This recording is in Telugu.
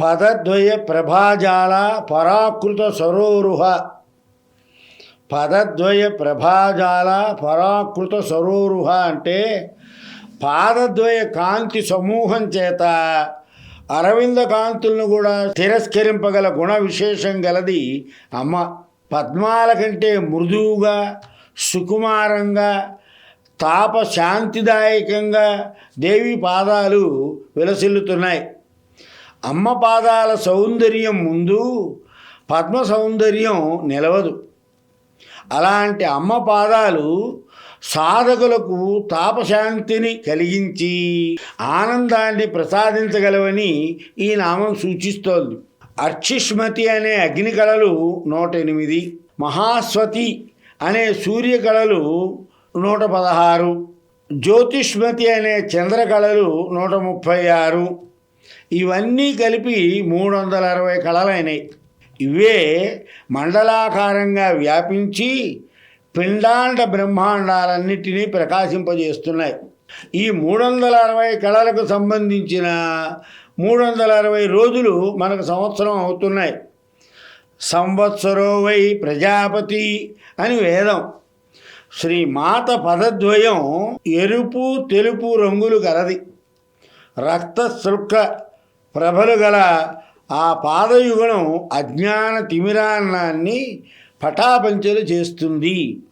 పదద్వయ ప్రభాజాల పరాకృత సరోరుహ. పదద్వయ ప్రభాజాల పరాకృత సరోరుహ అంటే పాదద్వయ కాంతి సమూహం చేత అరవింద కాంతులను కూడా తిరస్కరింపగల గుణ విశేషం గలది అమ్మ. పద్మాల కంటే మృదువుగా సుకుమారంగా తాప శాంతిదాయకంగా దేవి పాదాలు విలసిల్లుతున్నాయి. అమ్మ పాదాల సౌందర్యం ముందు పద్మ సౌందర్యం నిలవదు. అలాంటి అమ్మ పాదాలు సాధకులకు తాపశాంతిని కలిగించి ఆనందాన్ని ప్రసాదించగలవని ఈ నామం సూచిస్తోంది. అర్చిష్మతి అనే అగ్ని కళలు నూట ఎనిమిది మహాస్వతి అనే సూర్య కళలు నూట పదహారు జ్యోతిష్మతి అనే చంద్ర కళలు నూట ముప్పై ఆరు ఇవన్నీ కలిపి మూడు వందల అరవై కళలైనాయి. ఇవే మండలాకారంగా వ్యాపించి పిండాండ బ్రహ్మాండాలన్నిటినీ ప్రకాశింపజేస్తున్నాయి. ఈ మూడు వందల అరవై కళలకు సంబంధించిన మూడు వందల అరవై రోజులు మనకు సంవత్సరం అవుతున్నాయి. సంవత్సరో వై ప్రజాపతి అని వేదం. శ్రీ మాత పదద్వయం ఎరుపు తెలుపు రంగులు గలది. రక్తశృక్క ప్రభలు గల ఆ పాదయుగణం అజ్ఞాన తిమిరాన్నాన్ని పటాపంచలు చేస్తుంది.